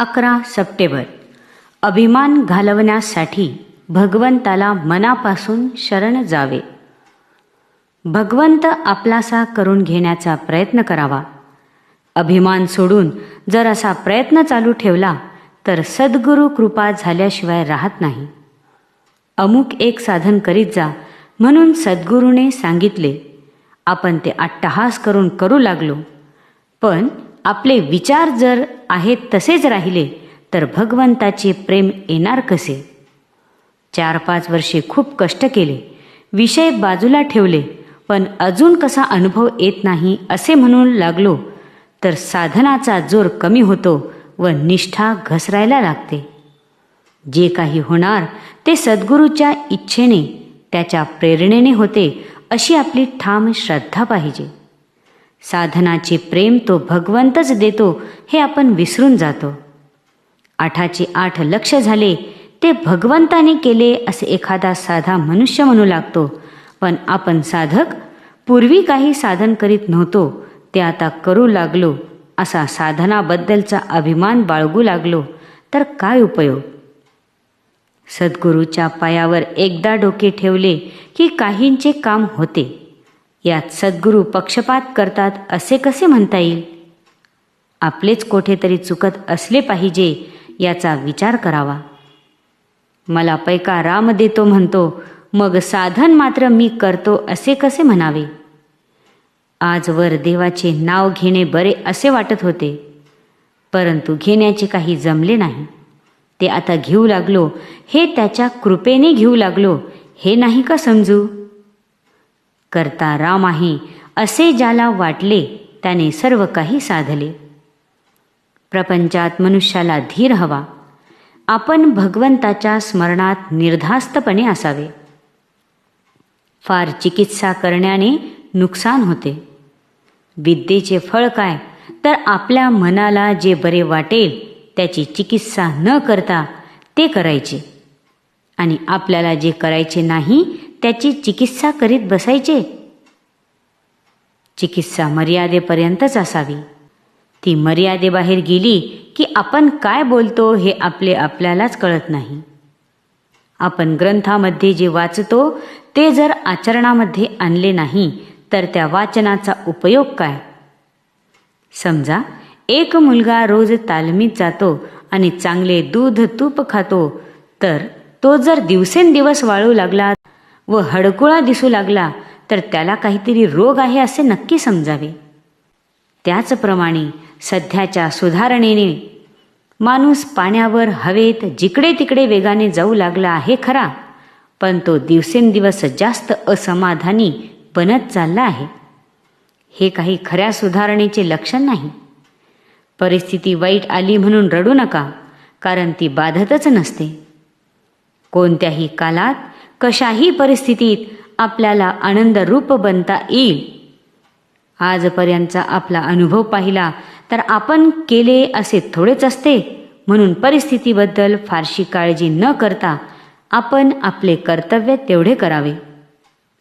अकरा सप्टेंबर. अभिमान घालवण्यासाठी भगवंताला मनापासून शरण जावे. भगवंत आपलासा करून घेण्याचा प्रयत्न करावा. अभिमान सोडून जर असा प्रयत्न चालू ठेवला तर सद्गुरू कृपा झाल्याशिवाय राहत नाही. अमुक एक साधन करीत जा म्हणून सद्गुरूने सांगितले आपण ते अट्टहास करून करू लागलो. पण आपले विचार जर आहेत तसेच राहिले तर भगवंताचे प्रेम येणार कसे? चार पाच वर्षे खूप कष्ट केले विषय बाजूला ठेवले पण अजून कसा अनुभव येत नाही असे म्हणून लागलो तर साधनाचा जोर कमी होतो व निष्ठा घसरायला लागते. जे काही होणार ते सद्गुरूच्या इच्छेने त्याच्या प्रेरणेने होते अशी आपली ठाम श्रद्धा पाहिजे. साधनाचे प्रेम तो भगवंतच देतो हे आपण विसरून जातो. आठाचे आठ लक्ष झाले ते भगवंताने केले असे एखादा साधा मनुष्य म्हणू लागतो. पण आपण साधक पूर्वी काही साधन करीत नव्हतो ते आता करू लागलो असा साधनाबद्दलचा अभिमान बाळगू लागलो तर काय उपयोग? सद्गुरूच्या पायावर एकदा डोके ठेवले की काहींचे काम होते. यात सद्गुरू पक्षपात करतात असे कसे म्हणता येईल? आपलेच कोठेतरी चुकत असले पाहिजे याचा विचार करावा. मला पैका राम देतो म्हणतो मग साधन मात्र मी करतो असे कसे म्हणावे? आजवर देवाचे नाव घेणे बरे असे वाटत होते परंतु घेण्याचे काही जमले नाही. ते आता घेऊ लागलो हे त्याच्या कृपेने घेऊ लागलो हे नाही का समजू? करता राम आहे असे ज्याला वाटले त्याने सर्व काही साधले. प्रपंचात मनुष्याला धीर हवा. आपण भगवंताच्या स्मरणात निर्धास्तपणे असावे. फार चिकित्सा करण्याने नुकसान होते. विद्येचे फळ काय तर आपल्या मनाला जे बरे वाटेल त्याची चिकित्सा न करता ते करायचे. आणि आपल्याला जे करायचे नाही त्याची चिकित्सा करीत बसायचे? चिकित्सा मर्यादेपर्यंतच असावी. ती मर्यादेबाहेर गेली की आपण काय बोलतो हे आपले आपल्यालाच कळत नाही. आपण ग्रंथामध्ये जे वाचतो ते जर आचरणामध्ये आणले नाही तर त्या वाचनाचा उपयोग काय? समजा एक मुलगा रोज तालमीत जातो आणि चांगले दूध तूप खातो तर तो जर दिवसेंदिवस वाळू लागला व हडकुळा दिसू लागला तर त्याला काहीतरी रोग आहे असे नक्की समजावे. त्याचप्रमाणे सध्याच्या सुधारणेने माणूस पाण्यावर हवेत जिकडे तिकडे वेगाने जाऊ लागला आहे खरा पण तो दिवसेंदिवस जास्त असमाधानी बनत चालला आहे. हे काही खऱ्या सुधारणेचे लक्षण नाही. परिस्थिती वाईट आली म्हणून रडू नका कारण ती बाधतच नसते. कोणत्याही कालात कशाही परिस्थितीत आपल्याला आनंद रूप बनता येईल. आजपर्यंतचा आपला अनुभव पाहिला तर आपण केले असे थोडेच असते. म्हणून परिस्थितीबद्दल फारशी काळजी न करता आपण आपले कर्तव्य तेवढे करावे.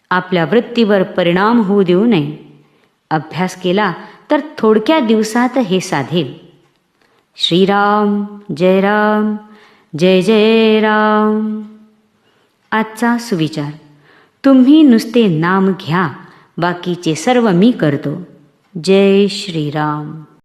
आपल्या वृत्तीवर परिणाम होऊ देऊ नये. अभ्यास केला तर थोडक्या दिवसात हे साधेल. श्रीराम जय राम जय जय राम. आजचा सुविचार. तुम्ही नुसते नाम घ्या बाकीचे सर्व मी करतो. जय श्रीराम.